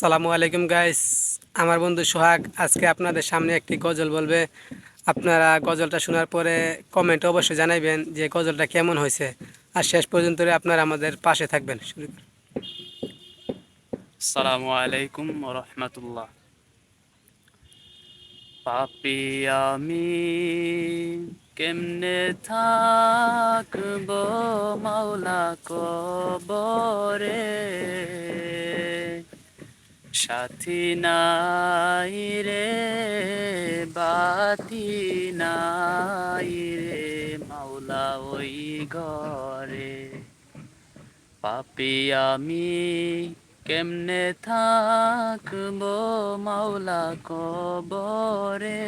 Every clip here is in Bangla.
সালামু আলাইকুম গাইস আমার বন্ধু সোহাগ আজকে আপনাদের সামনে একটি গজল বলবে। আপনারা গজলটা শোনার পরে কমেন্টে অবশ্যই জানাইবেন যে গজলটা কেমন হয়েছে। আর শেষ পর্যন্ত আপনারা আমাদের পাশে থাকবেন। শুরু। আসসালামু আলাইকুম রহমতুল্লাহ পাপি আমি কেমনে থাকব মাওলা কবরে? সাথী নাই রে, বাতি নাই রে, মাওলা ওই ঘরে। পাপি আমি কেমনে থাকব মাওলা কবরে?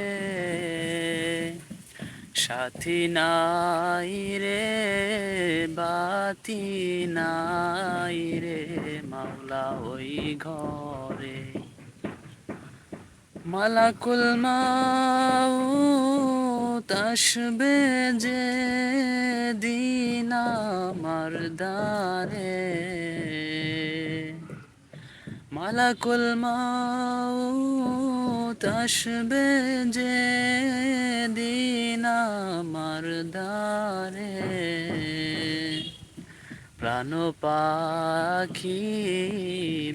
সাথী নাই রে, বাতি নাই রে, মাওলা ওই ঘরে। মালাকুল মাউত আসবে যে দিন আমার দ্বারে। মালাকুল মাউত আসবে যে দিন আমার প্রাণ পাখি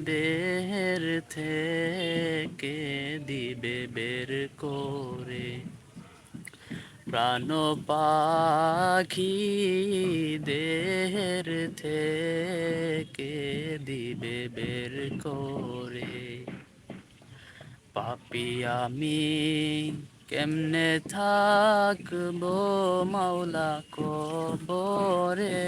দেহের থেকে দিবে বের করে। প্রাণ পাখি দেহের থেকে দিবে বের করে। পাপি আমি, কেমনে থাকব মাওলা কবরে?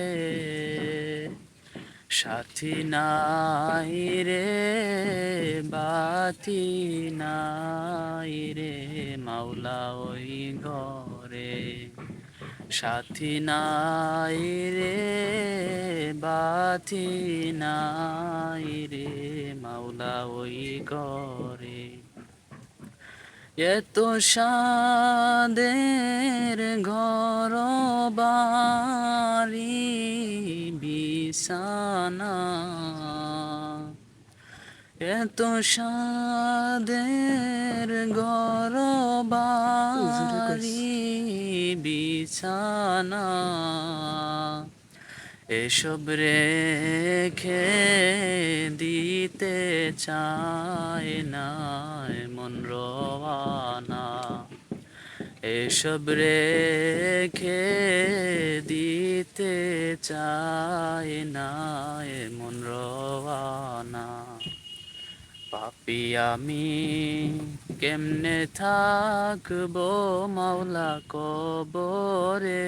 সাথী নাই রে, বাতি নাই রে মাওলা ওই ঘরে। সাথী নাই রে, বাতি নাই রে মাওলা ওই ঘরে। এত সাদের ঘর বাড়ি বিছানা এত সাদের ঘর বাড়ি বিছানা। এসব রেখে দিতে চায় না, মন রওয়ানা এসব রেখে দিতে চায় না, মন রওয়ানা পাপি আমি কেমনে থাকব মাওলা কবরে?